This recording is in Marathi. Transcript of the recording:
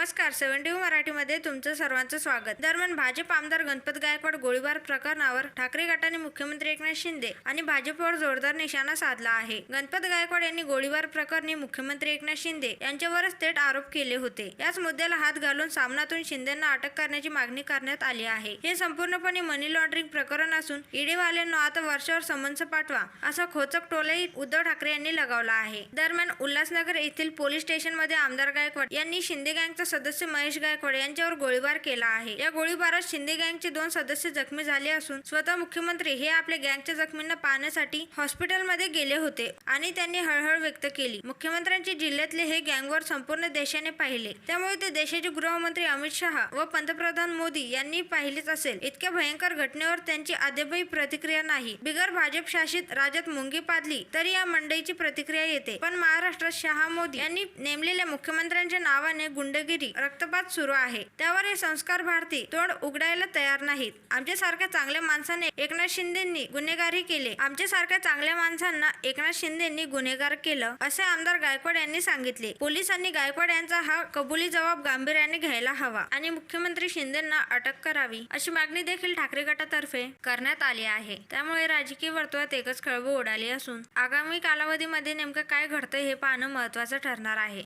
नमस्कार सेव्हन्टी मराठीमध्ये तुमचं सर्वांचं स्वागत. दरम्यान भाजप आमदार गणपत गायकवाड गोळीबार प्रकरणावर ठाकरे गटाने मुख्यमंत्री एकनाथ शिंदे आणि भाजपवर जोरदार निशाणा साधला आहे. गणपत गायकवाड यांनी गोळीबार प्रकरणी मुख्यमंत्री एकनाथ शिंदे यांच्यावरच थेट आरोप केले होते. याच मुद्द्याला हात घालून सामनातून शिंदेंना अटक करण्याची मागणी करण्यात आली आहे. हे संपूर्णपणे मनी लॉन्ड्रिंग प्रकरण असून ईडीवाल्यांना आता वर्षावर समन्स पाठवा असा खोचक टोलाही उद्धव ठाकरे यांनी लगावला आहे. दरम्यान उल्हासनगर येथील पोलीस स्टेशनमध्ये आमदार गायकवाड यांनी शिंदे गँगचा सदस्य महेश गायकवाड यांच्यावर गोळीबार केला आहे. या गोळीबारात शिंदे गँगचे दोन सदस्य जखमी झाले असून स्वतः मुख्यमंत्री हे आपल्या गँगच्या जखमींना पाहण्यासाठी हॉस्पिटलमध्ये गेले होते आणि त्यांनी हळहळ व्यक्त केली. मुख्यमंत्र्यांचे जिल्ह्यातले हे गँगवर संपूर्ण देशाने पाहिले. त्यामुळे ते देशाचे गृहमंत्री अमित शहा व पंतप्रधान मोदी यांनी पाहिलेच असेल. इतक्या भयंकर घटनेवर त्यांची अद्यापही प्रतिक्रिया नाही. बिगर भाजप शासित राज्यात मुंगी पादली तरी या मंडईची प्रतिक्रिया येते. पण महाराष्ट्रात शहा मोदी यांनी नेमलेल्या मुख्यमंत्र्यांच्या नावाने गुंडगिरी रक्तपात सुरू आहे. त्यावर हे संस्कार भारती तोंड उघडायला तयार नाहीत. आमच्यासारख्या चांगल्या माणसाने एकनाथ शिंदेंनी गुन्हेगारी केले. आमच्यासारख्या चांगल्या माणसांना एकनाथ शिंदेंनी गुन्हेगार केलं असे आमदार गायकवाड यांनी सांगितले. पोलिसांनी गायकवाड यांचा हा कबुली जबाब गांभीर्याने घ्यायला हवा आणि मुख्यमंत्री शिंदेंना अटक करावी अशी मागणी देखील ठाकरे गटातर्फे करण्यात आली आहे. त्यामुळे राजकीय वर्तुळात एकच खळबळ उडाली असून आगामी कालावधीमध्ये नेमकं काय घडतंय हे पाहणं महत्वाचं ठरणार आहे.